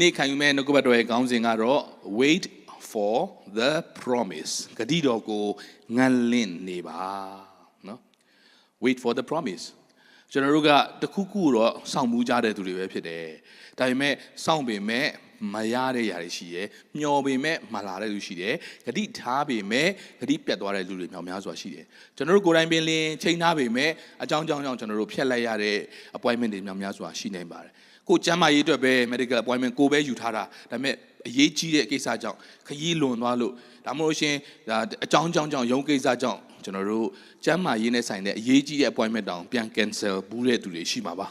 နေ့ခံယူမဲ့နှုတ်ကပတ်တော်ရဲ့ခေါင်းစဉ်ကတော့ wait for the promise ဂတိတော်ကိုငန်လင့်နေပါနော် wait for the promise ကျွန်တော်တို့ကတခုခုတော့စောင့်မှုကြတဲ့သူတွေပဲဖြစ်တယ်ဒါပေမဲ့စောင့်ပေမဲ့မရတဲ့ຢာတွေရှိတယ်မျောပေမဲ့မလာတဲ့လူရှိတယ်ဂတိထားပေမဲ့ဂတိပြတ်သွားတဲ့လူတွေမြောက်များစွာရှိတယ်ကျွန်တော်တို့ကိုယ်တိုင်ပင်လင်းချိန်ထားပေမဲ့အကြောင်းကြောင်းကြောင့်ကျွန်တော်တို့ဖျက်လိုက်ရတဲ့ appointment တွေမြောက်များစွာရှိနေပါတယ် ကိုယ်ကျမ်းမာရေးအတွက်ပဲ medical appointment ကိုယ်ပဲယူထားတာဒါပေမဲ့အရေးကြီးတဲ့ကိစ္စကြောင့်ခရီးလွန်သွားလို့ဒါမှမဟုတ်ရှင်ဒါအကြောင်းကြောင်းကြောင့်ရုံးကိစ္စကြောင့်ကျွန်တော်တို့ကျမ်းမာရေးနဲ့ဆိုင်တဲ့အရေးကြီးတဲ့ appointment တောင်ပြန် cancel ဘူးတဲ့သူတွေရှိမှာပါ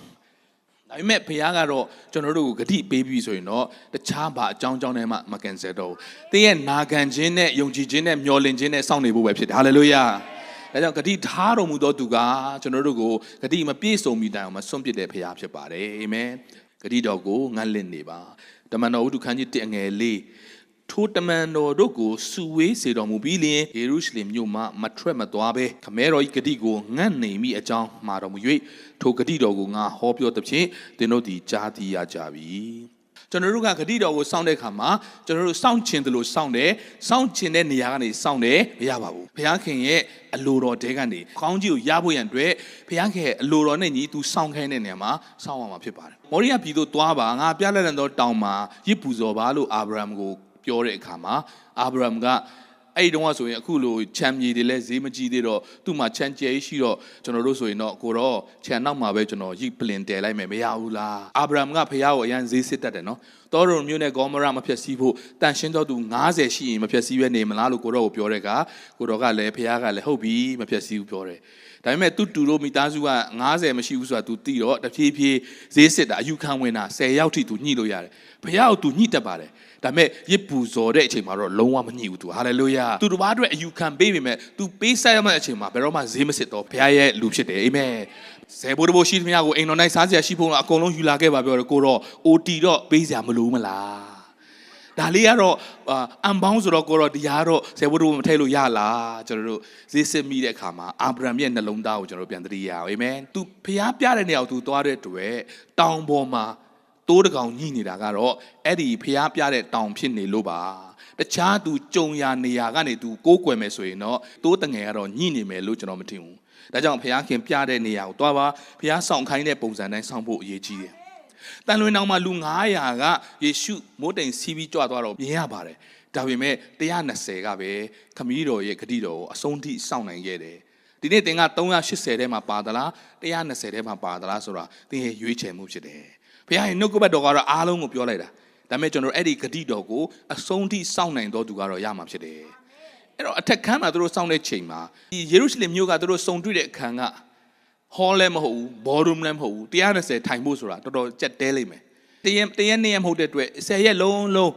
ဒါပေမဲ့ဘုရားကတော့ကျွန်တော်တို့ကိုဂတိပေးပြီးဆိုရင်တော့တခြားဘာအကြောင်းကြောင်းနဲ့မှမ cancel တော့ဘူး။တင်းရဲ့နာခံခြင်းနဲ့ယုံကြည်ခြင်းနဲ့မျှော်လင့်ခြင်းနဲ့စောင့်နေဖို့ပဲဖြစ်တယ်။ hallelujah ။ဒါကြောင့်ဂတိထားတော်မူသောသူကကျွန်တော်တို့ကိုဂတိမပြည့်စုံမီတိုင်အောင်မဆွန့်ပစ်တဲ့ဘုရားဖြစ်ပါတယ်။အာမင်။ ဂတိတော်ကိုငတ်လင့်နေပါ။တမန်တော်ဝတ္ထုခန်းကြီး1အငယ်လေးထိုတမန်တော်တို့ကိုစုဝေးစေတော်မူပြီးလျင်ယေရုရှလင်မြို့မှမထွက်မသွားဘဲခမဲတော်ဤဂတိကိုငတ်နေမိအကြောင်းမှာတော်မူ၍ထိုဂတိတော်ကိုငါဟောပြောသဖြင့်သင်တို့သည်ကြားသိရကြပြီ ကျွန်တော်တို့ကဂတိတော်ကိုစောင့်တဲ့အခါမှာကျွန်တော်တို့စောင့်ချင်တယ်လို့စောင့်တယ်စောင့်ချင်တဲ့နေရာကနေစောင့်တယ်မရပါဘူးဘုရားခင်ရဲ့အလိုတော်တဲကနေခေါင်းကြီးကိုရဖို့ရန်အတွက်ဘုရားခင်ရဲ့အလိုတော်နဲ့ညီသူစောင့်ခိုင်းတဲ့နေရာမှာစောင့်ရမှာဖြစ်ပါတယ်မောရိယပြည်သို့သွားပါငါပြလက်တဲ့သောတောင်မှာရစ်ပူဇော်ပါလို့အာဗြဟံကိုပြောတဲ့အခါမှာအာဗြဟံက အဲ့ဒီတုန်းကဆိုရင်အခုလိုခြံမြေတွေလည်းဈေးမကြီးသေးတော့သူ့မှာခြံကျဲရှိတော့ကျွန်တော်တို့ဆိုရင်တော့ကိုတော့ခြံနောက်မှာပဲကျွန်တော်ရိပလင်တယ်လိုက်မယ်မရဘူးလားအာဗြဟံကဖះကိုအရန်ဈေးစစ်တတ်တယ်နော်တောရုံမျိုးနဲ့ဂေါမရမဖြက်စီးဖို့တန်ရှင်းတော့သူ90ရှိရင်မဖြက်စီးပဲနေမလားလို့ကိုတော့ကိုပြောတဲ့ကကိုတော့ကလည်းဖះကလည်းဟုတ်ပြီမဖြက်စီးဘူးပြောတယ်ဒါပေမဲ့သူတူတို့မိသားစုက90မရှိဘူးဆိုတာ तू သိတော့တဖြည်းဖြည်းဈေးစစ်တာအယူခံဝင်တာ10ရောက်ထိ तू ညှိလို့ရတယ်ဖះကို तू ညှိတတ်ပါတယ် ဒါပေမဲ့ရစ်ပူဇော်တဲ့အချိန်မှာတော့လုံးဝမညှိဘူးသူဟာလေလုယာသူတစ်ပါးအတွက်အယူခံပေးပေမဲ့သူပေးဆက်ရမယ့်အချိန်မှာဘယ်တော့မှဈေးမစစ်တော့ဘုရားရဲ့လူဖြစ်တယ်အာမင်ဇေဘိုးတဘိုးရှိသမျှကိုအိမ်တော်၌စားစရာရှိဖို့အကုန်လုံးယူလာခဲ့ပါပြောတော့ကိုတော့ OT တော့ပေးစရာမလိုဘူးမလားဒါလေးကတော့အန်ဘောင်းဆိုတော့ကိုတော့တရားတော့ဇေဘုတ်တို့မထည့်လို့ရလားကျွန်တော်တို့ဈေးစစ်မိတဲ့အခါမှာအာဗြဟံရဲ့နှလုံးသားကိုကျွန်တော်တို့ပြန်တည်ရအောင်အာမင်။ तू ဖျားပြတဲ့နေရာကို तू သွားတဲ့တွေ့တောင်ပေါ်မှာ တိုးတကောင်ညှိနေတာကတော့အဲ့ဒီဖျားပြတဲ့တောင်ဖြစ်နေလို့ပါတခြားသူကြုံရနေရာကနေသူကိုးကွယ်မယ်ဆိုရင်တော့တိုးတငယ်ကတော့ညှိနေမယ်လို့ကျွန်တော်မထင်ဘူးဒါကြောင့်ဖျားခင်ပြတဲ့နေရာကိုသွားပါဖျားဆောင်ခိုင်းတဲ့ပုံစံတိုင်းဆောင်ဖို့အရေးကြီးတယ်တန်လွင်တောင်မှာလူ900ကယေရှုမိုးတိမ်စီးပြီးကြွသွားတော့မြင်ရပါတယ်ဒါပေမဲ့120ကပဲခမည်းတော်ရဲ့ဂတိတော်ကိုအဆုံးထိစောင့်နိုင်ခဲ့တယ်ဒီနေ့သင်က380ထဲမှာပါသလား120ထဲမှာပါသလားဆိုတာသင်ရဲ့ရွေးချယ်မှုဖြစ်တယ် ဘုရားရဲ့နှုတ်ကပတ်တော်ကတော့အားလုံးကိုပြောလိုက်တာဒါပေမဲ့ကျွန်တော်အဲ့ဒီဂတိတော်ကိုအဆုံးထိစောင့်နိုင်တော်သူကတော့ရမှာဖြစ်တယ်အဲ့တော့အထက်ခန်းမှာသူတို့စောင့်တဲ့ချိန်မှာဒီယေရုရှလင်မြို့ကသူတို့စုံတွေ့တဲ့အခန်းကဟောလည်းမဟုတ်ဘူးဘောရုမ်လည်းမဟုတ်ဘူး120ထိုင်ဖို့ဆိုတာတော်တော်ကြက်တဲလိမ့်မယ်တရက်တရက်နှစ်ရက်မဟုတ်တဲ့အတွက်10ရက်လုံးလုံး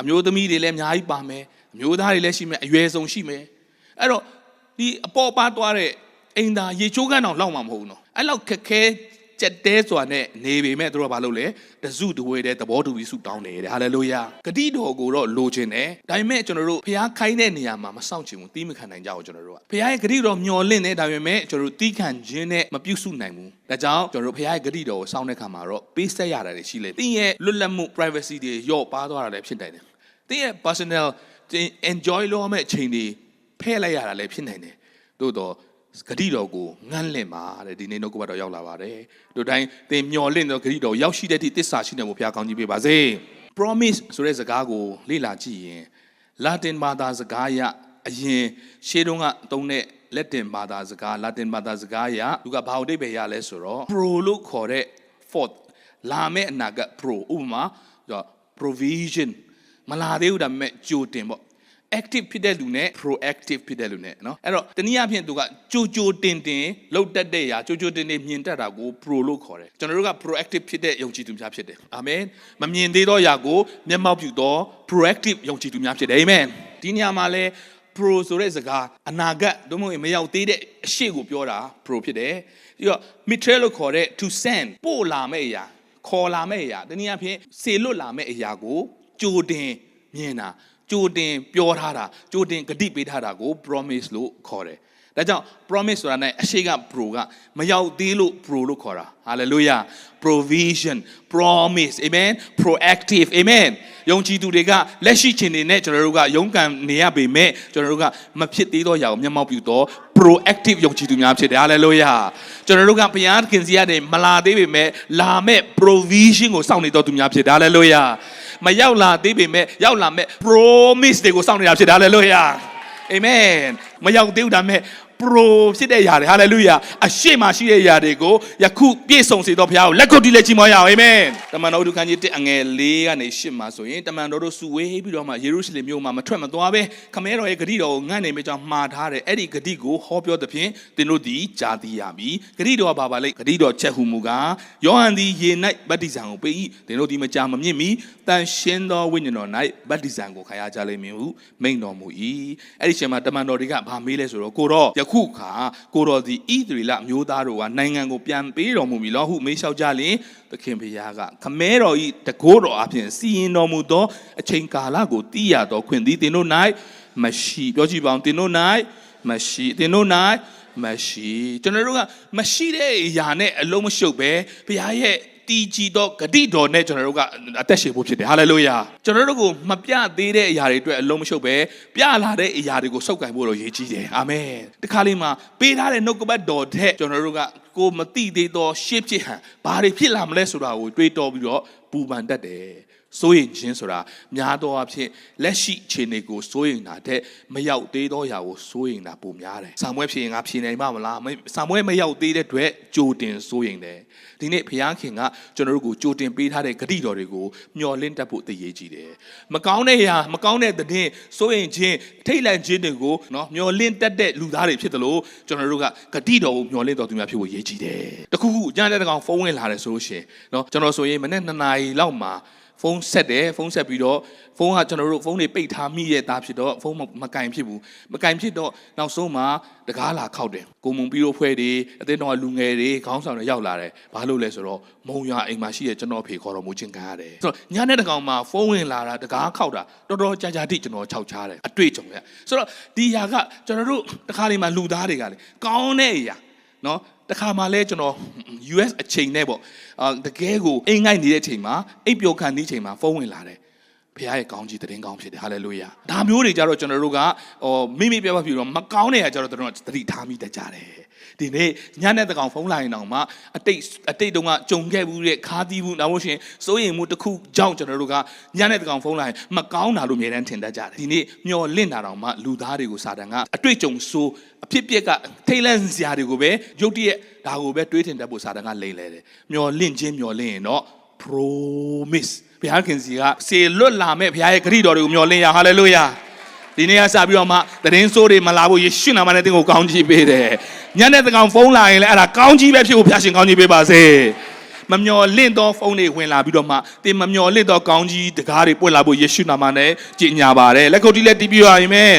အမျိုးသမီးတွေလည်းအများကြီးပါမယ်အမျိုးသားတွေလည်းရှိမယ်အရွယ်ဆုံးရှိမယ်အဲ့တော့ဒီအပေါ်ပါသွားတဲ့အိမ်သားရေချိုးကန်းအောင်လောက်မှာမဟုတ်ဘူးနော်အဲ့လောက်ခက်ခဲ ကြက်တဲစွာနဲ့နေပေမဲ့တို့ကဘာလုပ်လဲတစုတဝေတဲ့သဘောတူပြီးဆုတောင်းတယ်တဲ့ဟာလေလုယာဂတိတော်ကိုတော့လိုချင်တယ်ဒါပေမဲ့ကျွန်တော်တို့ဖျားခိုင်းတဲ့နေရာမှာမဆောင်ချင်ဘူးတီးမခံနိုင်ကြဘူးကျွန်တော်တို့ကဖျားရဲ့ဂတိတော်မျောလင့်တယ်ဒါပေမဲ့ကျွန်တော်တို့တီးခံခြင်းနဲ့မပြုစုနိုင်ဘူးဒါကြောင့်ကျွန်တော်တို့ဖျားရဲ့ဂတိတော်ကိုစောင့်တဲ့ခါမှာတော့ပေးဆက်ရတာတွေရှိလေတင်းရဲ့လွတ်လပ်မှု privacy တွေရော့ပါသွားတာလည်းဖြစ်နိုင်တယ်တင်းရဲ့ personal enjoy လုပ်ရမယ့်အချိန်တွေဖဲ့လိုက်ရတာလည်းဖြစ်နိုင်တယ်သို့တော့ ဂတိတော်ကိုငန့်လင့်ပါတဲ့ဒီနေ့နှုတ်ကပတ်တော်ရောက်လာပါတယ်တို့တိုင်းသင်မျော်လင့်သောဂတိတော်ရောက်ရှိတဲ့အထိတစ္ဆာရှိနေမှုဘုရားကောင်းကြီးပေးပါစေ promise ဆိုတဲ့စကားကိုလေ့လာကြည့်ရင်လာတင်ဘာသာစကားရအရင်ရှေးတုန်းကသုံးတဲ့လက်တင်ဘာသာစကားလာတင်ဘာသာစကားရသူကဘာအဓိပ္ပာယ်ရလဲဆိုတော့ pro လို့ခေါ်တဲ့ fourth လာမယ့်အနာဂတ် pro ဥပမာ provision မလာသေးဘူးဒါပေမဲ့ကြိုတင်ပေါ့ active ဖြစ်တဲ့လူနဲ့ proactive ဖြစ်တဲ့လူနဲ့เนาะအဲ့တော့တနည်းအားဖြင့်သူကကြိုကြိုတင်တင်လှုပ်တက်တဲ့ရာကြိုကြိုတင်တင်မြင်တတ်တာကို pro လို့ခေါ်တယ်ကျွန်တော်တို့က proactive ဖြစ်တဲ့ယုံကြည်သူများဖြစ်တယ်အာမင်မမြင်သေးသောရာကိုမျက်မှောက်ပြုသော proactive ယုံကြည်သူများဖြစ်တယ်အာမင်ဒီနေရာမှာလဲ pro ဆိုတဲ့စကားအနာဂတ်တို့မဟုတ်ရင်မရောက်သေးတဲ့အရှိကိုပြောတာ pro ဖြစ်တယ်ပြီးတော့ mitre လို့ခေါ်တဲ့ to send ပို့လာမယ့်အရာခေါ်လာမယ့်အရာတနည်းအားဖြင့်စေလွတ်လာမယ့်အရာကိုကြိုတင်မြင်တာ ကြိုတင်ပြောထားတာကြိုတင်ဂတိပေးထားတာကို promise လို့ခေါ်တယ်ဒါကြောင့် promise ဆိုတာ ਨੇ အရှိက pro ကမရောက်သေးလို့ pro လို့ခေါ်တာ hallelujah provision promise amen proactive amen ယုံကြည်သူတွေကလက်ရှိခြင်းတွေနဲ့ကျွန်တော်တို့ကယုံကံနေရပေမဲ့ကျွန်တော်တို့ကမဖြစ်သေးသောຢာကိုမျက်မှောက်ပြုတော့ proactive ယုံကြည်သူများဖြစ်တယ် hallelujah ကျွန်တော်တို့ကဘုရားခင်စီရတယ်မလာသေးပေမဲ့လာမဲ့ provision ကိုစောင့်နေတော့သူများဖြစ်တယ် hallelujah မရောက်လာသေးပေမဲ့ရောက်လာမဲ့ promise တွေကိုစောင့်နေတာဖြစ်တယ် hallelujah အာမင်မရောက်သေးဘူးဒါပေမဲ့ pro ဖြစ်တဲ့ຢာတွေ hallelujah အရှိမရှိတဲ့ຢာတွေကိုယခုပြည့်စုံစေတော်ဘုရားကိုလက်ခုပ်တီးလက်ချီးမွမ်းရအောင်အာမင်တမန်တော်တို့ခန်းကြီး1အငယ်4ကနေ8မှာဆိုရင်တမန်တော်တို့စုဝေးပြီးတော့မှယေရုရှလင်မြို့မှာမထွက်မသွားပဲခမဲတော်ရဲ့ဂတိတော်ကိုငန့်နေမိကြောင်းမှားထားတယ်အဲ့ဒီဂတိကိုဟောပြောသဖြင့်သင်တို့သည်ကြားသိရမည်ဂတိတော်ကဘာပါလဲဂတိတော်ချက်ဟုမူကားယောဟန်သည်ရေ၌ဗတ္တိဇံကိုပေး၏သင်တို့သည်မကြာမမြင့်မီတန်ရှင်းသောဝိညာဉ်တော်၌ဗတ္တိဇံကိုခံရကြလိမ့်မည်ဟုမိန့်တော်မူ၏အဲ့ဒီချိန်မှာတမန်တော်တွေကဘာမေးလဲဆိုတော့ကိုတော့ယခုခါကိုတော်သည်ဣသရေလမျိုးသားတို့ကနိုင်ငံကိုပြန်ပေးတော်မူမည်လောဟုမေးလျှောက်ကြလျင်သခင်ဖျားကခမဲတော်ဤတကိုးတော်အပြင်စီရင်တော်မူသောအချိန်ကာလကိုတည်ရတော်ခွင့်သည်သင်တို့၌မရှိပြောကြည့်ပါဦးသင်တို့၌မရှိသင်တို့၌မရှိကျွန်တော်တို့ကမရှိတဲ့အရာနဲ့အလုံးမရှုပ်ပဲဘုရားရဲ့ တီကြည်တော့ဂတိတော်နဲ့ကျွန်တော်တို့ကအသက်ရှင်ဖို့ဖြစ်တယ်ဟာလေလုယာကျွန်တော်တို့ကိုမပြသေးတဲ့အရာတွေအတွက်အလုံးမရှုပ်ပဲပြလာတဲ့အရာတွေကိုစုပ်ကိုင်ဖို့တော့ရည်ကြီးတယ်အာမင်ဒီခါလေးမှာပေးထားတဲ့နှုတ်ကပတ်တော်တဲ့ကျွန်တော်တို့ကကိုမတိသေးသောရှေ့ဖြစ်ဟန်ဘာတွေဖြစ်လာမလဲဆိုတာကိုတွေးတောပြီးတော့ပူပန်တတ်တယ် စိုးရင်ခြင်းဆိုတာများသောအားဖြင့်လက်ရှိအခြေအနေကိုစိုးရင်တာတဲ့မရောက်သေးသောအရာကိုစိုးရင်တာပုံများတယ်။ဆာမွဲဖြစ်ရင်ငါဖြေနိုင်မှာမလား။ဆာမွဲမရောက်သေးတဲ့အတွက်ကြိုတင်စိုးရင်တယ်။ဒီနေ့ဘုရားခင်ကကျွန်တော်တို့ကိုကြိုတင်ပေးထားတဲ့ဂတိတော်တွေကိုမျှော်လင့်တတ်ဖို့တည်ရည်ကြီးတယ်။မကောင်းတဲ့အရာမကောင်းတဲ့သတင်းစိုးရင်ခြင်းထိတ်လန့်ခြင်းတွေကိုနော်မျှော်လင့်တတ်တဲ့လူသားတွေဖြစ်တယ်လို့ကျွန်တော်တို့ကဂတိတော်ကိုမျှော်လင့်တော်သူများဖြစ်ဖို့ရည်ကြီးတယ်။တခုခုညတဲ့ကောင်ဖုန်းဝင်လာတယ်ဆိုလို့ရှိရင်နော်ကျွန်တော်ဆိုရင်မနေ့2နာရီလောက်မှာ ဖုန်းဆက်တယ်ဖုန်းဆက်ပြီးတော့ဖုန်းကကျွန်တော်တို့ဖုန်းတွေပိတ်ထားမိရဲ့သားဖြစ်တော့ဖုန်းမကင်ဖြစ်ဘူးမကင်ဖြစ်တော့နောက်ဆုံးမှာတကားလာခောက်တယ်ကိုမုံပြီးတော့ဖွဲတွေအသင်းတော်လူငယ်တွေခေါင်းဆောင်တွေရောက်လာတယ်ဘာလို့လဲဆိုတော့မုံရွာအိမ်မှာရှိတဲ့ကျွန်တော်ဖေခေါ်တော်မူခြင်းခံရတယ်ဆိုတော့ညနေတကောင်မှာဖုန်းဝင်လာတာတကားခောက်တာတော်တော်ကြာကြာတိကျွန်တော်ခြောက်ချားတယ်အတွေ့အကြုံရဆိုတော့ဒီຢာကကျွန်တော်တို့တခါလေးမှာလူသားတွေကလေကောင်းတဲ့အရာ နော်တခါမှလဲကျွန်တော် US အချိန်နဲ့ပေါ့အာတကယ်ကိုအိမ်ငိုက်နေတဲ့အချိန်မှာအိပ်ပျော်ခံနေတဲ့အချိန်မှာဖုန်းဝင်လာတယ် ဘုရားရဲ့ကောင်းကြီးတည်င်းကောင်းဖြစ်တယ်ဟာလေလုယာဒါမျိုးတွေကြတော့ကျွန်တော်တို့ကဟိုမိမိပြပြပြတော့မကောင်းတဲ့ဟာကြတော့တို့သတိထားမိတတ်ကြတယ်ဒီနေ့ညနေတကောင်ဖုန်းလာရင်တော့မှအတိတ်အတိတ်တုန်းကကြုံခဲ့ဘူးတဲ့ခါးသီးဘူးနောက်လို့ရှိရင်စိုးရင်မှုတစ်ခုကြောင့်ကျွန်တော်တို့ကညနေတကောင်ဖုန်းလာရင်မကောင်းတာလို့အများတန်းထင်တတ်ကြတယ်ဒီနေ့မျော်လင့်တာတော့မှလူသားတွေကိုစာတန်ကအတွေ့အကြုံဆိုးအဖြစ်ပြက်ကထိတ်လန့်စရာတွေကိုပဲရုတ်တရက်ဒါကိုပဲတွေးထင်တတ်ဖို့စာတန်ကလိမ့်လဲတယ်မျော်လင့်ခြင်းမျော်လင့်ရင်တော့ promise ဘုရားခင်စီကစေလွတ်လာမဲ့ဘုရားရဲ့ဂရုတော်တွေကိုမျှော်လင့်ရဟာလေလုယာဒီနေ့ကစပြီးတော့မှသတင်းဆိုးတွေမလာဘူးယေရှုနာမနဲ့တင်းကိုကောင်းကြီးပေးတယ်ညနေတကောင်ဖုန်းလာရင်လည်းအဲ့ဒါကောင်းကြီးပဲဖြစ်ဖို့ဘုရားရှင်ကောင်းကြီးပေးပါစေမမျော်လင့်သောဖုန်းတွေဝင်လာပြီးတော့မှတင်မမျော်လင့်သောကောင်းကြီးတကားတွေပွင့်လာဖို့ယေရှုနာမနဲ့ကြီးညာပါတယ်လက်ခုပ်တီးလက်တီးပြပါအာမင်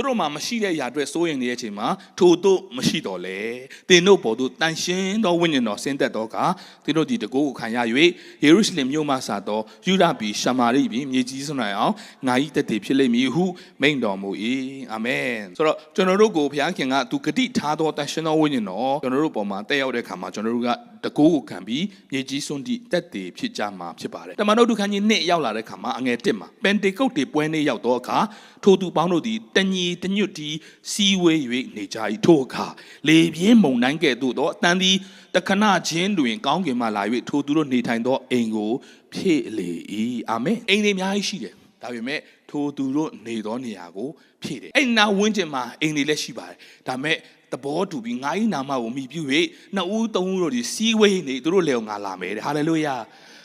သူတို့မှာမရှိတဲ့အရာအတွက်စိုးရင်နေတဲ့အချိန်မှာထို့တို့မရှိတော့လေတင်တို့ပေါ်တို့တန်ရှင်းသောဝိညာဉ်တော်ဆင်းသက်သောကတင်တို့ဒီတကိုးကိုခံရ၍ယေရုရှလင်မြို့မှစသောယူဒပြည်ရှမာရိပြည်မြေကြီးစွန့်နိုင်အောင်ငါဤတည်ဖြစ်လိမ့်မည်ဟုမိန့်တော်မူ၏အာမင်ဆိုတော့ကျွန်တော်တို့ကိုဘုရားခင်ကသူဂတိထားသောတန်ရှင်းသောဝိညာဉ်တော်ကျွန်တော်တို့ပေါ်မှာတက်ရောက်တဲ့အခါမှာကျွန်တော်တို့ကတကိုးကိုခံပြီးမြေကြီးစွန့်သည့်တက်တည်ဖြစ်ကြမှာဖြစ်ပါတယ်တမန်တော်ဒုခန်းကြီးနှစ်ရောက်လာတဲ့အခါမှာအငယ်တစ်မှာပန်တေကုတ်တွေပွဲနေရောက်သောအခါထိုသူပေါင်းတို့သည်တညီတညွတ်တီစီဝေး၍နေကြ၏ထိုအခါလေပြင်းမုန်တိုင်းကဲ့သို့သောအတန်သည်တခဏချင်းတွင် ကောင်းကင်မှလာ၍ထိုသူတို့နေထိုင်သောအိမ်ကိုဖြည့်လေ၏အာမင်အိမ်တွေအများကြီးရှိတယ်ဒါပေမဲ့ထိုသူတို့နေသောနေရာကိုဖြည့်တယ်အဲ့နာဝင်းကျင်မှာအိမ်တွေလည်းရှိပါတယ်ဒါပေမဲ့သဘောတူပြီးငါ့ဤနာမကိုမိပြု၍နှစ်ဦးသုံးဦးတို့ဒီစီးဝေးနေသူတို့လေငါလာမယ်တဲ့ဟာလေလုယာ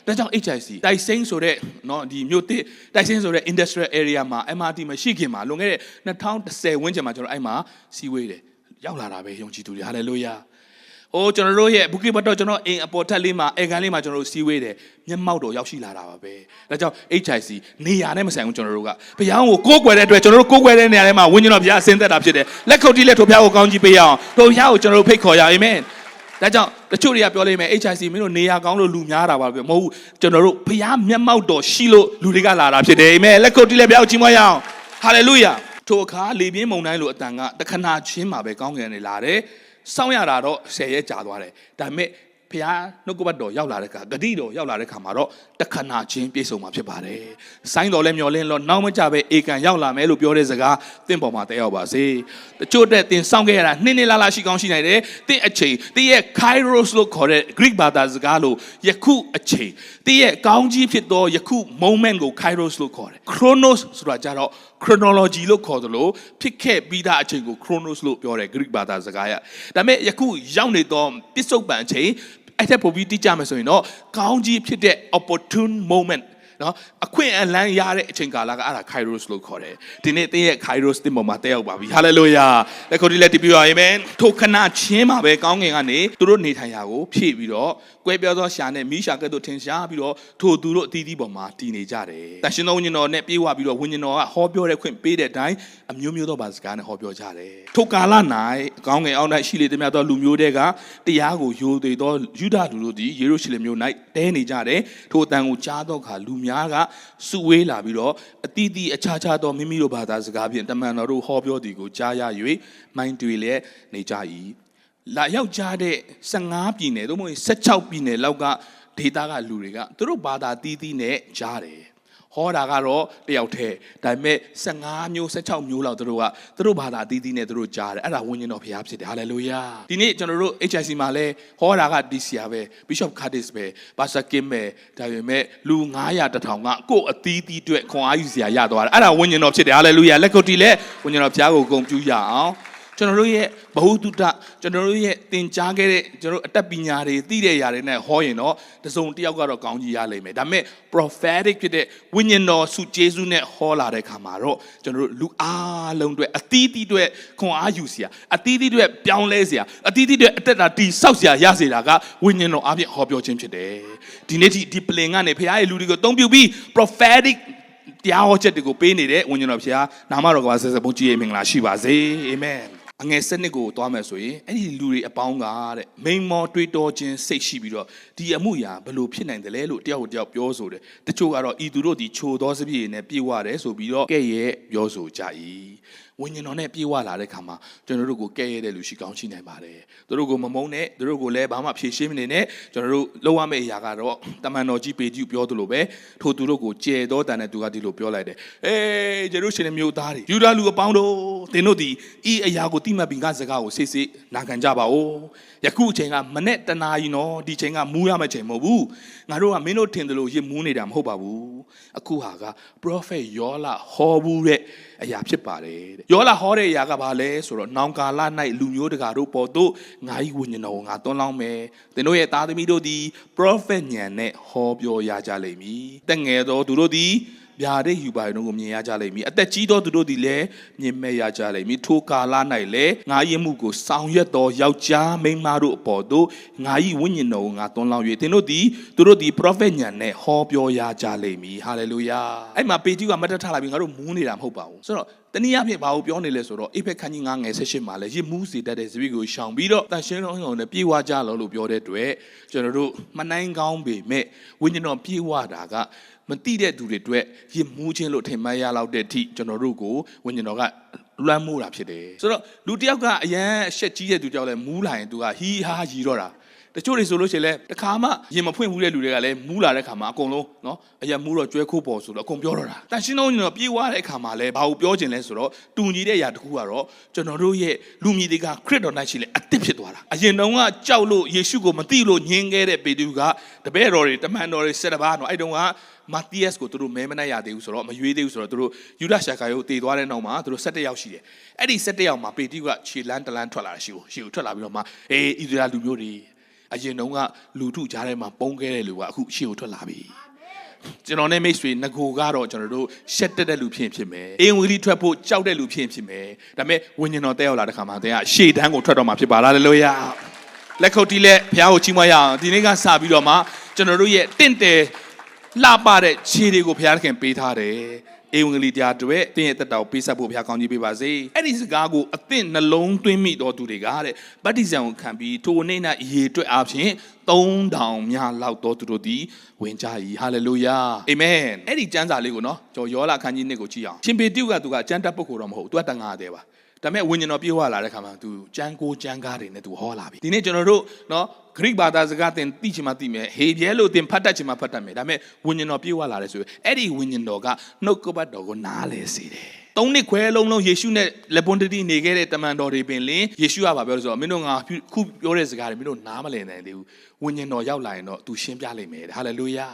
ဒါကြောင့် HIC တိုက်စိမ်းဆိုတဲ့เนาะဒီမြို့တစ်တိုက်စိမ်းဆိုတဲ့ industrial area မှာ MRT မရှိခင်မှာလွန်ခဲ့တဲ့2010ဝန်းကျင်မှာကျွန်တော်အဲ့မှာစီးဝေးတယ်ရောက်လာတာပဲယုံကြည်သူတွေဟာလေလုယာအိုးကျွန်တော်တို့ရဲ့ဘူကိဘတ်တော့ကျွန်တော်အိမ်အပေါ်ထက်လေးမှာအေကန်လေးမှာကျွန်တော်တို့စီးဝေးတယ်မျက်မှောက်တော့ရောက်ရှိလာတာပါပဲဒါကြောင့် HIC နေရာနဲ့မဆိုင်ဘူးကျွန်တော်တို့ကဘုရားကိုကိုးကွယ်တဲ့အတွက်ကျွန်တော်တို့ကိုးကွယ်တဲ့နေရာထဲမှာဝိညာဉ်တော်ဘုရားအစင်းသက်တာဖြစ်တယ်လက်ခုပ်တီးလက်ထိုဘုရားကိုကောင်းကြီးပေးရအောင်ထိုဘုရားကိုကျွန်တော်တို့ဖိတ်ခေါ်ရအာမင် ဒါကြောင့်တချို့တွေကပြောလိမ့်မယ် HIC မင်းတို့နေရာကောင်းလို့လူများတာပါပြောမဟုတ်ဘူးကျွန်တော်တို့ဖခင်မျက်မှောက်တော်ရှိလို့လူတွေကလာတာဖြစ်တယ်အာမင်လက်ခုပ်တီးလက်ပြောက်ချီးမွမ်းရအောင်ဟာလေလုယာထိုအခါလေပြင်းမုန်တိုင်းလိုအတန်ကတခဏချင်းမှာပဲကောင်းကင်ကနေလာတယ်စောင့်ရတာတော့10ရက်ကြာသွားတယ်ဒါပေမဲ့ ဖះနှုတ်ကပတ်တော်ရောက်လာတဲ့အခါဂတိတော်ရောက်လာတဲ့အခါမှာတော့တခဏချင်းပြည့်စုံမှာဖြစ်ပါတယ်။ဆိုင်းတော်လည်းမျောလင်းလို့နောက်မကြပဲအေကန်ရောက်လာမယ်လို့ပြောတဲ့စကားတင့်ပေါ်မှာတက်ရောက်ပါစေ။တချို့တဲ့တင်စောင့်ခဲ့ရတာနှစ်နှစ်လာလာရှိကောင်းရှိနိုင်တယ်။တင့်အချိန်တင့်ရဲ့ kairos လို့ခေါ်တဲ့ Greek ဘာသာစကားလို့ယခုအချိန်တင့်ရဲ့ကောင်းကြီးဖြစ်သောယခု moment ကို kairos လို့ခေါ်တယ်။ chronos ဆိုတာကြတော့ chronology လို့ခေါ်သလိုဖြစ်ခဲ့ပြီးသားအချိန်ကို chronos လို့ပြောတယ် Greek ဘာသာစကားရဒါပေမဲ့ယခုရောက်နေသောပစ္စုပန်အချိန်အဲ့ထက်ပိုပြီးတိကျမယ်ဆိုရင်တော့ကောင်းကြီးဖြစ်တဲ့ opportune moment နော်အခွင့်အလန်းရတဲ့အချိန်ကာလကအဲ့ဒါ kairos လို့ခေါ်တယ်ဒီနေ့တင်းရဲ့ kairos တင်ပေါ်မှာတက်ရောက်ပါပြီ hallelujah လက်ခုပ်တီးလက်တီးပြပါအာမင်ထိုခဏချင်းမှာပဲကောင်းကင်ကနေသူတို့နေထိုင်ရာကိုဖြည့်ပြီးတော့ ကွဲပြောသောရှာနဲ့မိရှာကဲ့သို့ထင်ရှားပြီးတော့ထိုသူတို့အသီးသီးပေါ်မှာတည်နေကြတယ်တန်ရှင်သောဝိညာဉ်တော်နဲ့ပြေဝပြီးတော့ဝိညာဉ်တော်ကဟောပြောတဲ့ခွင့်ပေးတဲ့အတိုင်းအမျိုးမျိုးသောဗာစကားနဲ့ဟောပြောကြတယ်ထိုကာလ၌ကောင်းကင်အောက်၌ရှိလေသမျှသောလူမျိုးတွေကတရားကိုယိုသေးသောယူဒလူတို့သည်ယေရုရှလင်မြို့၌တဲနေကြတယ်ထိုအတန်ကိုကြားသောအခါလူများကစုဝေးလာပြီးတော့အသီးသီးအခြားခြားသောမိမိတို့ဘာသာစကားဖြင့်တမန်တော်တို့ဟောပြောသည်ကိုကြားရ၍မိုင်းတွေလည်းနေကြ၏ လာရောက်ကြတဲ့15ပြည်နယ်သို့မဟုတ်16ပြည်နယ်လောက်ကဒေတာကလူတွေကသူတို့ဘာသာတီးတီးနဲ့ကြားတယ်ဟောတာကတော့တယောက်တည်းဒါပေမဲ့15မျိုး16မျိုးလောက်သူတို့ကသူတို့ဘာသာတီးတီးနဲ့သူတို့ကြားတယ်အဲ့ဒါဝိညာဉ်တော်ဘုရားဖြစ်တယ်ဟာလေလုယာဒီနေ့ကျွန်တော်တို့ HIC မှာလဲဟောတာကဒီစီယာပဲ Bishop Curtis ပဲ Pastor Kim ပဲဒါပေမဲ့လူ900တထောင်ကကိုယ့်အသီးသီးအတွက်ခွန်အားယူစရာရသွားတယ်အဲ့ဒါဝိညာဉ်တော်ဖြစ်တယ်ဟာလေလုယာလက်ကုပ်တီလဲဝိညာဉ်တော်ဘုရားကိုဂုဏ်ပြုရအောင်ကျွန်တော်တို့ရဲ့ဘ ഹു တုတ ကျွန်တော်တို့ရဲ့သင်ကြားခဲ့တဲ့ကျွန်တော်တို့အတတ်ပညာတွေသိတဲ့ຢာတွေနဲ့ဟောရင်တော့တစုံတစ်ယောက်ကတော့ကောင်းကြီးရလိမ့်မယ်ဒါပေမဲ့ prophetic ဖြစ်တဲ့ဝိညာဉ်တော်စုကျေးဇူးနဲ့ဟောလာတဲ့ခါမှာတော့ကျွန်တော်တို့လူအားလုံးအတွက်အသီးသီးအတွက်ခွန်အားယူစရာအသီးသီးအတွက်ပြောင်းလဲစရာအသီးသီးအတွက်အသက်တာတည်ဆောက်စရာရစေတာကဝိညာဉ်တော်အပြင်ဟောပြောခြင်းဖြစ်တယ်ဒီနေ့ဒီဒီ plan ကနေဖခင်ရဲ့လူတွေကိုအသုံးပြုပြီး prophetic တရားဟောချက်တွေကိုပေးနေတဲ့ဝိညာဉ်တော်ဖခင်နာမတော်ကပါဆက်ဆက်ဘုန်းကြီးရဲ့မင်္ဂလာရှိပါစေအာမင် အငယ်စနစ်ကိုသွားမယ်ဆိုရင်အဲ့ဒီလူတွေအပေါင်းကတဲ့မိန်မောတွေးတောခြင်းစိတ်ရှိပြီးတော့ဒီအမှုရာဘယ်လိုဖြစ်နိုင်တယ်လဲလို့တယောက်ကိုတယောက်ပြောဆိုတယ်တချို့ကတော့ဤသူတို့ဒီချိုသောစပြည့်နဲ့ပြေဝတယ်ဆိုပြီးတော့ကဲ့ရဲ့ပြောဆိုကြ၏ ဝိညာဉ်တော်နဲ့ပြေဝလာတဲ့ခါမှာကျွန်တော်တို့ကိုကဲ့ရဲ့တဲ့လူရှိကောင်းရှိနိုင်ပါတယ်သူတို့ကိုမမုန်းနဲ့သူတို့ကိုလည်းဘာမှဖြေရှင်းမနေနဲ့ကျွန်တော်တို့လောက်ရမယ့်အရာကတော့တမန်တော်ကြီးပေတျုပြောသလိုပဲထိုသူတို့ကိုကြဲသောတန်တဲ့သူကဒီလိုပြောလိုက်တယ်အေးဂျေရုရှလင်မြို့သားတွေယူဒလူအပေါင်းတို့သင်တို့ဒီဤအရာကိုတိမှတ်ပြီးငါစကားကိုစိတ်စိတ်နာခံကြပါဦးယခုအချိန်ကမနဲ့တနာကြီးနော်ဒီချိန်ကမူးရမယ့်ချိန်မဟုတ်ဘူးငါတို့ကမင်းတို့ထင်တယ်လို့ရစ်မူးနေတာမဟုတ်ပါဘူးအခုဟာက prophet ယောလာဟောဘူးတဲ့အရာဖြစ်ပါတယ်တဲ့ယောလာဟောတဲ့အရာကဘာလဲဆိုတော့နောင်ကာလ၌လူမျိုးတကာတို့ပေါ်သို့ငါ၏ဝိညာဉ်တော်ကိုငါသွန်းလောင်းမယ်သင်တို့ရဲ့သားသမီးတို့သည် prophet ညံနဲ့ဟောပြောရကြလိမ့်မည်တက်ငယ်သောသူတို့သည် ဗျာဒိတ်ယူပါတို့ကိုမြင်ရကြလိမ့်မည်အသက်ကြီးသောသူတို့သည်လည်းမြင်မဲ့ရကြလိမ့်မည်ထိုကာလ၌လည်းငါ၏မှုကိုဆောင်ရွက်သောယောက်ျားမိန်းမတို့အပေါ်သို့ငါ၏ဝိညာဉ်တော်ကိုငါသွန်းလောင်း၍သင်တို့သည်သူတို့သည် prophet ညံနဲ့ဟောပြောရကြလိမ့်မည် hallelujah အဲ့မှာပေတျုကမတ်တက်ထားလာပြီးငါတို့မူးနေတာမဟုတ်ပါဘူးဆိုတော့တနည်းအားဖြင့်ဘာကိုပြောနေလဲဆိုတော့အိဖက်ခန်းကြီး9ငယ်16မှာလည်းရစ်မှုစီတတ်တဲ့ဇပိကိုရှောင်ပြီးတော့တန်ရှင်းတော်အောင်နဲ့ပြေဝကြလောလို့ပြောတဲ့အတွက်ကျွန်တော်တို့မနိုင်ကောင်းပေမဲ့ဝိညာဉ်တော်ပြေဝတာက မတိတဲ့သူတွေအတွက်ရစ်မှုချင်းလို့ထင်မှတ်ရလောက်တဲ့အထိကျွန်တော်တို့ကိုဝိညာဉ်တော်ကလွမ်းမိုးတာဖြစ်တယ်ဆိုတော့လူတစ်ယောက်ကအရန်အရှက်ကြီးတဲ့သူတစ်ယောက်လည်းမူးလာရင်သူကဟီးဟားရီတော့တာ တချို့တွေဆိုလို့ရှိရင်လည်းတခါမှရင်မဖွင့်ဘူးတဲ့လူတွေကလည်းမူးလာတဲ့ခါမှာအကုန်လုံးနော်အရင်မူးတော့ကျွဲခိုးပေါ်ဆိုတော့အကုန်ပြောတော့တာတန်ရှင်းတော့ကျွန်တော်ပြေးွားတဲ့ခါမှာလည်းဘာလို့ပြောချင်လဲဆိုတော့တူညီတဲ့အရာတစ်ခုကတော့ကျွန်တော်တို့ရဲ့လူမြည်တွေကခရစ်တော်၌ရှိလေအသစ်ဖြစ်သွားတာအရင်တုန်းကကြောက်လို့ယေရှုကိုမသိလို့ညင်းခဲ့တဲ့ပေတရုကတပည့်တော်တွေတမန်တော်တွေဆက်တပါးနော်အဲ့တုန်းကမာတီးယက်စ်ကိုသူတို့မဲမနိုင်ရသေးဘူးဆိုတော့မရွေးသေးဘူးဆိုတော့သူတို့ယူဒရှာကာယကိုတည်သွားတဲ့နောက်မှာသူတို့၁၁ယောက်ရှိတယ်။အဲ့ဒီ၁၁ယောက်မှာပေတရုကခြေလန်းတလန်းထွက်လာတာရှိဘူးရှိဘူးထွက်လာပြီးတော့မှအေးဣသရေလလူမျိုးတွေ အရင်တုန်းကလူထုကြားထဲမှာပုံခဲ့တဲ့လူကအခုရှေ့ကိုထွက်လာပြီကျွန်တော်နဲ့မိတ်ဆွေငကိုကတော့ကျွန်တော်တို့ရှက်တက်တဲ့လူဖြစ်ဖြစ်မယ်အင်ဝီလီထွက်ဖို့ကြောက်တဲ့လူဖြစ်ဖြစ်မယ်ဒါပေမဲ့ဝိညာဉ်တော်တက်ရောက်လာတဲ့ခါမှာတဲ့ကရှေ့တန်းကိုထွက်တော့မှာဖြစ်ပါလားလေလို့ရလက်ခုပ်တီးလက်ဘုရားကိုချီးမွမ်းရအောင်ဒီနေ့ကစပြီးတော့မှကျွန်တော်တို့ရဲ့တင့်တယ်လှပတဲ့ခြေတွေကိုဘုရားသခင်ပေးထားတယ် ဧဝံဂေလိတရားတွေတင်းရဲ့တက်တော်ပေးဆက်ဖို့ဘုရားကောင်းကြီးပေးပါစေအဲ့ဒီစကားကိုအသင့်နှလုံးသွင်းမိတော်သူတွေကတဲ့ဗတ္တိဇံကိုခံပြီးထိုနေ့၌ရေတွက်အားဖြင့်3000များလောက်တော်သူတို့သည်ဝင်ကြ၏ဟာလေလုယာအာမင်အဲ့ဒီကျမ်းစာလေးကိုနော်ကျွန်တော်ယောလအခန်းကြီး1ကိုကြည့်အောင်ရှင်ပေတုကသူကကျမ်းတက်ပုဂ္ဂိုလ်တော့မဟုတ်ဘူးသူကတန်ငါတယ်ပါ ဒါပေမဲ့ဝိညာဉ်တော်ပြေဝလာတဲ့ခါမှာသူကျမ်းကိုကျမ်းကားတွေနဲ့သူဟောလာပြီဒီနေ့ကျွန်တော်တို့နော်ဂရိဘာသာစကားသင်သိချင်မှသိမယ်ဟေပြဲလို့သင်ဖတ်တတ်ချင်မှဖတ်တတ်မယ်ဒါပေမဲ့ဝိညာဉ်တော်ပြေဝလာတယ်ဆိုရင်အဲ့ဒီဝိညာဉ်တော်ကနှုတ်ကပတ်တော်ကိုနားလဲစေတယ်သုံးနှစ်ခွဲလုံးလုံးယေရှုနဲ့လက်ပွန်တတိနေခဲ့တဲ့တမန်တော်တွေပင်လင်ယေရှုကပါပြောလို့ဆိုတော့မင်းတို့ငါခုပြောတဲ့စကားတွေမင်းတို့နားမလည်နိုင်သေးဘူးဝိညာဉ်တော်ရောက်လာရင်တော့သူရှင်းပြလိမ့်မယ်ဟာလေလုယာ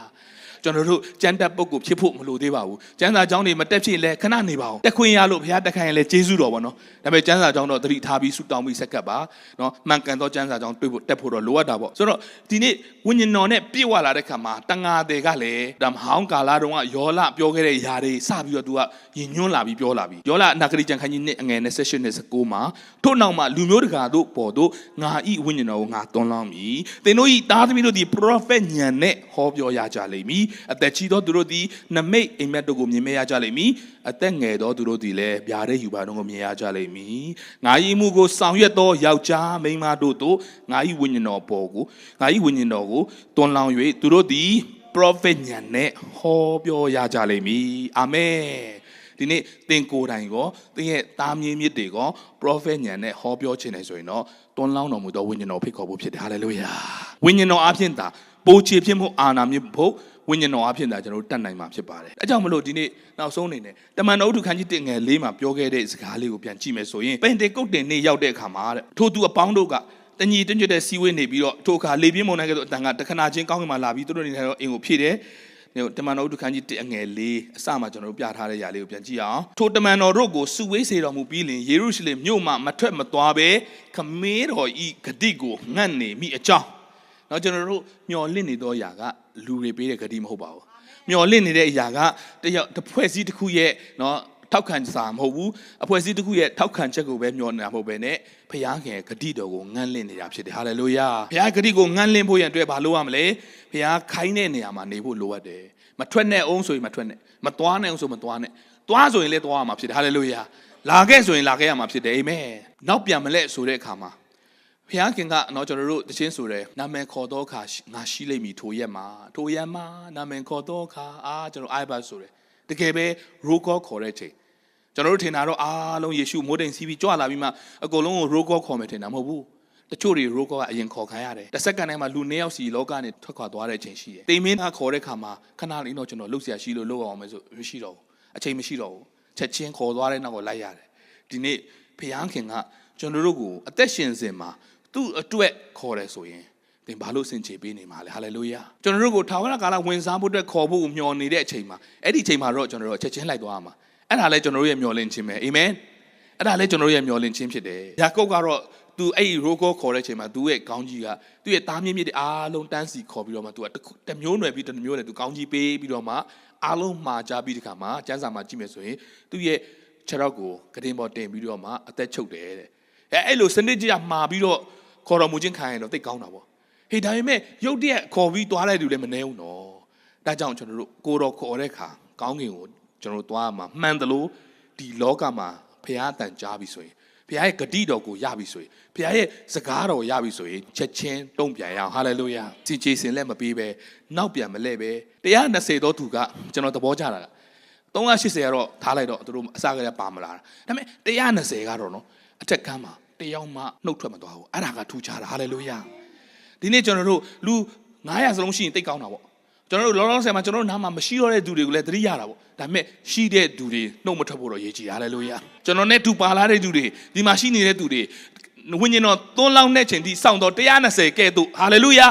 ကျွန်တော်တို့ကျမ်းတက်ပုဂ္ဂိုလ်ဖြစ်ဖို့မလိုသေးပါဘူးကျမ်းစာကြောင်းတွေမတက်ဖြစ်လဲခဏနေပါဦးတက်ခွင့်ရလို့ဘုရားတက်ခိုင်းရင်လဲကျေးဇူးတော်ပါနော်ဒါပေမဲ့ကျမ်းစာကြောင်းတော့သတိထားပြီးဆုတောင်းပြီးဆက်ကပ်ပါနော်မှန်ကန်သောကျမ်းစာကြောင်းတွေ့ဖို့တက်ဖို့တော့လိုအပ်တာပေါ့ဆိုတော့ဒီနေ့ဝိညာဉ်တော်နဲ့ပြည့်ဝလာတဲ့ခါမှာတန်ငါတွေကလည်းဒါမဟောင်းကာလာတုန်းကယောလပြောခဲ့တဲ့ຢာတွေစပြီးတော့သူကယဉ်ညွန်းလာပြီးပြောလာပြီးယောလအနာဂတိကျမ်းခန်းကြီးနှစ်အငယ်28နဲ့19မှာထို့နောက်မှာလူမျိုးတကာတို့ပေါ်တို့ငါဤဝိညာဉ်တော်ကိုငါသွန်းလောင်းမည်သင်တို့ဤသားသမီးတို့သည် prophet ညံနဲ့ဟောပြောရကြလိမ့်မည်အသက်ကြီးသောသူတို့သည်နမိတ်အိမ်မက်တို့ကိုမြင်မြဲရကြလိမ့်မည်အသက်ငယ်သောသူတို့သည်လည်းဗျာတဲ့ယူပါတို့ကိုမြင်ရကြလိမ့်မည်ငါဤမှုကိုဆောင်ရွက်သောယောက်ျားမိန်းမတို့တို့ငါဤဝိညာဉ်တော်ပေါ်ကိုငါဤဝိညာဉ်တော်ကိုတွန်းလောင်း၍သူတို့သည် prophet ညံနဲ့ဟောပြောရကြလိမ့်မည်အာမင်ဒီနေ့သင်ကိုယ်တိုင်ကောသင်ရဲ့သားမြေးမြစ်တွေကော prophet ညံနဲ့ဟောပြောခြင်းနေဆိုရင်တော့တွန်းလောင်းတော်မူသောဝိညာဉ်တော်ဖိတ်ခေါ်ဖို့ဖြစ်တယ် hallelujah ဝိညာဉ်တော်အဖြစ်တာပိုချေဖြစ်မှုအာနာမြစ်ဖို့ ဝိညာဉ်တော်အဖြစ်တာကျွန်တော်တို့တတ်နိုင်မှာဖြစ်ပါတယ်အဲကြောင့်မလို့ဒီနေ့နောက်ဆုံးအနေနဲ့တမန်တော်ဥဒုခန်းကြီးတင်ငယ်လေးမှာပြောခဲ့တဲ့စကားလေးကိုပြန်ကြည့်မယ်ဆိုရင်ပင်တေကုတ်တင်နေ့ရောက်တဲ့အခါမှာတဲ့ထိုသူအပေါင်းတို့ကတညီတွင်ကျွတ်တဲ့စီဝေးနေပြီးတော့ထိုအခါလေပြင်းမုန်တိုင်းကဲ့သို့အတန်ကတခဏချင်းကောင်းကင်မှာလာပြီးသူတို့နေထိုင်တော့အင်ကိုဖြည့်တယ်။ဒီတမန်တော်ဥဒုခန်းကြီးတင်ငယ်လေးအစမှာကျွန်တော်တို့ပြထားတဲ့ຢာလေးကိုပြန်ကြည့်အောင်။ထိုတမန်တော်တို့ကိုစုဝေးစေတော်မူပြီးလင်ယေရုရှလင်မြို့မှမထွက်မသွားဘဲခမေးတော်ဤဂတိကိုငတ်နေမိအကြောင်း။ နော်ကျွန်တော်တို့မျော်လင့်နေသောຢာကလူတွေပေးတဲ့ဂတိမဟုတ်ပါဘူး။မျော်လင့်နေတဲ့အရာကတယောက်တစ်ဖွဲ့စည်းတစ်ခုရဲ့နော်ထောက်ခံစာမဟုတ်ဘူးအဖွဲ့အစည်းတစ်ခုရဲ့ထောက်ခံချက်ကိုပဲမျှော်နေတာမဟုတ်ပဲနဲ့ဖခင်ခင်ဂတိတော်ကိုငန့်လင့်နေတာဖြစ်တယ်ဟာလေလုယာဖခင်ဂတိကိုငန့်လင့်ဖို့ရန်အတွက်ဘာလုပ်ရမလဲဖခင်ခိုင်းတဲ့နေရာမှာနေဖို့လိုအပ်တယ်မထွက်နဲ့အောင်ဆိုရင်မထွက်နဲ့မသွားနဲ့အောင်ဆိုမသွားနဲ့သွားဆိုရင်လည်းသွားရမှာဖြစ်တယ်ဟာလေလုယာလာခဲ့ဆိုရင်လာခဲ့ရမှာဖြစ်တယ်အာမင်နောက်ပြန်မလဲဆိုတဲ့အခါမှာ ဖခင်ခင်ကတော့ကျွန်တော်တို့တခြင်းဆိုတယ်နာမည်ခေါ်တော့အခါငါရှိလိမ့်မည်ထိုရက်မှာထိုရက်မှာနာမည်ခေါ်တော့အခါအာကျွန်တော်အိုင်ဘတ်ဆိုတယ်တကယ်ပဲရိုးကောခေါ်တဲ့ချိန်ကျွန်တော်တို့ထင်တာတော့အားလုံးယေရှုမိုးတိမ်စီးပြီးကြွလာပြီးမှအကုန်လုံးကိုရိုးကောခေါ်မယ်ထင်တာမဟုတ်ဘူးတချို့တွေရိုးကောကအရင်ခေါ်ခံရတယ်တစ်စက္ကန့်တိုင်းမှာလူနှစ်ယောက်စီလောကနဲ့ထွက်ခွာသွားတဲ့အချိန်ရှိတယ်တိမ်မင်းသားခေါ်တဲ့ခါမှာခဏလေးတော့ကျွန်တော်လှုပ်ရှားရှိလို့လှုပ်အောင်မယ်ဆိုမရှိတော့ဘူးအချိန်မရှိတော့ဘူးချက်ချင်းခေါ်သွားတဲ့နောက်ကိုလိုက်ရတယ်ဒီနေ့ဖျားခင်က ကျွန်တော်တို့ကိုအသက်ရှင်စဉ်မှာသူ့အတွက်ခေါ်တယ်ဆိုရင်သင်ဘာလို့စင်ချေပေးနေမှာလဲဟာလေလုယာကျွန်တော်တို့ကိုထာဝရကာလဝင်စားဖို့အတွက်ခေါ်ဖို့မျှော်နေတဲ့အချိန်မှာအဲ့ဒီအချိန်မှာတော့ကျွန်တော်တို့ချက်ချင်းလိုက်သွားရမှာအဲ့ဒါလည်းကျွန်တော်တို့ရဲ့မျှော်လင့်ခြင်းပဲအာမင်အဲ့ဒါလည်းကျွန်တော်တို့ရဲ့မျှော်လင့်ခြင်းဖြစ်တယ်ယာကုပ်ကတော့သူအဲ့ဒီရိုးကောခေါ်တဲ့အချိန်မှာသူ့ရဲ့ကောင်းကြီးကသူ့ရဲ့သားမြင့်မြင့်တွေအားလုံးတန်းစီခေါ်ပြီးတော့မှသူကတစ်မျိုးနွယ်ပြီးတစ်မျိုးနဲ့သူကောင်းကြီးပေးပြီးတော့မှအားလုံးမှာကြပြီးဒီခါမှာကျန်းစာမှာကြည့်မယ်ဆိုရင်သူ့ရဲ့ခြေထောက်ကိုကတင်ပေါ်တင်ပြီးတော့မှအသက်ချုပ်တယ်တဲ့ အဲအဲ့လိုစနစ်ကြမှာပြီးတော့ခေါ်တော်မူခြင်းခံရင်တော့သိကောင်းတာပေါ့ဟေးဒါပေမဲ့ရုတ်တရက်ခေါ်ပြီးသွားလိုက်သူလည်းမနှဲဘူးနော်ဒါကြောင့်ကျွန်တော်တို့ကိုတော်ခေါ်တဲ့ခါကောင်းကင်ကိုကျွန်တော်တို့သွားမှာမှန်တယ်လို့ဒီလောကမှာဖះအတန်ကြားပြီဆိုရင်ဖះရဲ့ဂတိတော်ကိုရပြီဆိုရင်ဖះရဲ့စကားတော်ရပြီဆိုရင်ချက်ချင်းတုံ့ပြန်ရအောင်ဟာလေလုယာစီချေစင်လက်မပေးပဲနောက်ပြန်မလဲပဲ120သောသူကကျွန်တော်သဘောကျတာက380ကတော့ထားလိုက်တော့သူတို့အစကတည်းကပါမလာတာဒါပေမဲ့120ကတော့နော်အထက်ကမ်းမှာ တယောက်မှနှုတ်ထွက်မသွားဘူးအဲ့ဒါကထူးခြားတာဟာလေလုယာဒီနေ့ကျွန်တော်တို့လူ900စလုံးရှိရင်တိတ်ကောင်းတာပေါ့ကျွန်တော်တို့လောလောဆယ်မှာကျွန်တော်တို့နားမှာမရှိတော့တဲ့သူတွေကိုလည်းသတိရတာပေါ့ဒါပေမဲ့ရှိတဲ့သူတွေနှုတ်မထွက်ဖို့တော့ရည်ကြည်ဟာလေလုယာကျွန်တော်နဲ့တူပါလာတဲ့သူတွေဒီမှာရှိနေတဲ့သူတွေဝိညာဉ်တော်သွန်းလောင်းတဲ့ချိန်ထိစောင့်တော့120ကဲ့သို့ဟာလေလုယာ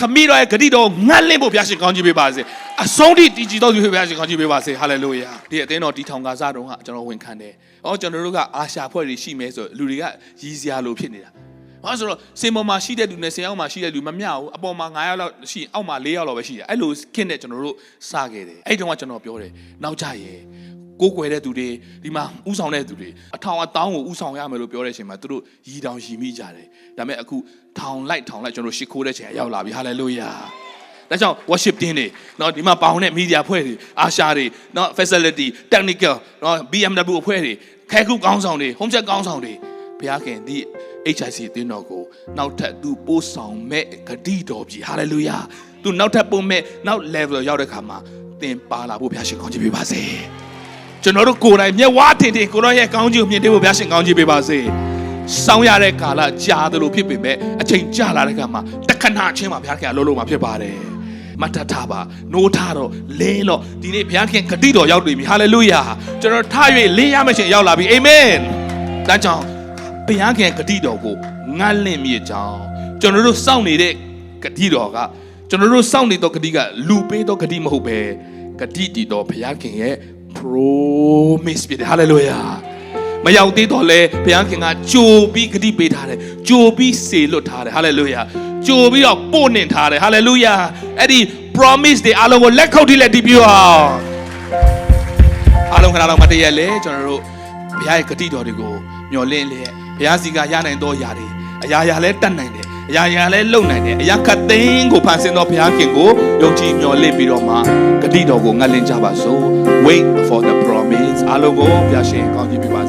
ခမီးတော်ရဲ့ဂတိတော်ငတ်လင့်ဖို့ဘုရားရှင်ကောင်းချီးပေးပါစေအဆုံးထိတည်ကြည်တော်သူဘုရားရှင်ကောင်းချီးပေးပါစေဟာလေလုယာဒီအသင်းတော်တီထောင်ကားစားတုန်းကကျွန်တော်ဝန်ခံတယ်။အော်ကျွန်တော်တို့ကအာရှာဖွဲ့တွေရှိမယ်ဆိုလူတွေကရည်စရာလိုဖြစ်နေတာ။ဘာလို့ဆိုတော့စင်ပေါ်မှာရှိတဲ့လူနဲ့စင်အောက်မှာရှိတဲ့လူမမျှဘူးအပေါ်မှာ9ယောက်လောက်ရှိအောက်မှာ4ယောက်လောက်ပဲရှိတယ်။အဲ့လိုခင့်နဲ့ကျွန်တော်တို့စခဲ့တယ်။အဲ့တုန်းကကျွန်တော်ပြောတယ်နောက်ကြရင် ကိုးကွယ်တဲ့သူတွေဒီမှာဥဆောင်တဲ့သူတွေအထောင်အတောင်းကိုဥဆောင်ရမယ်လို့ပြောတဲ့အချိန်မှာသူတို့ရည်တောင်ရည်မိကြတယ်ဒါပေမဲ့အခုထောင်လိုက်ထောင်လိုက်ကျွန်တော်ရှ िख ိုးတဲ့ချိန်ရောက်လာပြီဟာလေလုယာ ဒါကြောင့် worship team တွေเนาะဒီမှာပေါင်တဲ့ media အဖွဲ့တွေအာရှာတွေเนาะ facility technical เนาะ BMW အဖွဲ့တွေခဲခုကောင်းဆောင်တွေ home check ကောင်းဆောင်တွေဘုရားခင်ဒီ HIC အသင်းတော်ကိုနောက်ထပ်သူပို့ဆောင်မဲ့ဂတိတော်ပြီ hallelujah သူနောက်ထပ်ပို့မဲ့နောက် level ရောက်တဲ့ခါမှာသင်ပါလာဖို့ဘုရားရှင်ကောင်းချီးပေးပါစေ ကျွန်တော်တို့ကိုယ်တိုင်မျက်ဝါးထင်ထင်ကိုရောရဲ့ကောင်းချီးကိုမြင်တွေ့ဖို့ဘုရားရှင်ကောင်းချီးပေးပါစေစောင်းရတဲ့ကာလကြာသလိုဖြစ်ပေမဲ့အချိန်ကြာလာတဲ့ခါမှာတခဏချင်းမှာဘုရားခင်အလုံးလုံးမှာဖြစ်ပါတယ်မတ်တထားပါနိုးထားတော့လင်းတော့ဒီနေ့ဘုရားခင်ဂတိတော်ရောက်နေပြီဟာလေလုယာကျွန်တော်ထား၍လင်းရမယ့်ချိန်ရောက်လာပြီအာမင်ဒါကြောင့်ဘုရားခင်ဂတိတော်ကိုငတ်လင့်မြေကြောင်းကျွန်တော်တို့စောင့်နေတဲ့ဂတိတော်ကကျွန်တော်တို့စောင့်နေသောဂတိကလူပေးသောဂတိမဟုတ်ပဲဂတိတည်တော်ဘုရားခင်ရဲ့ promise ဖြစ်တယ် hallelujah မရောက်သေးတော့လဲဘုရားခင်ကကြိုပြီးဂတိပေးထားတယ်ကြိုပြီးစေလွတ်ထားတယ် hallelujah ကြိုပြီးတော့ပို့နှင်ထားတယ် hallelujah အဲ့ဒီ promise တွေအားလုံးကိုလက်ခုပ်ထိလက်တီးပြအောင်အားလုံးခဏတော့မတည့်ရလေကျွန်တော်တို့ဘုရားရဲ့ဂတိတော်တွေကိုမျှော်လင့်လျက်ဘုရားစီကရနိုင်သောຢာတွေအရာရာလဲတတ်နိုင်တယ် အရာရာလဲလုံနိုင်တယ်အရာခတ်သိမ်းကိုဖန်ဆင်းသောဘုရားခင်ကိုယုံကြည်မျှော်လင့်ပြီးတော့မှဂတိတော်ကိုငတ်လင့်ကြပါစို့ wait for the promise အားလုံးကိုဘုရားရှင်ကောင်းချီးပေးပါ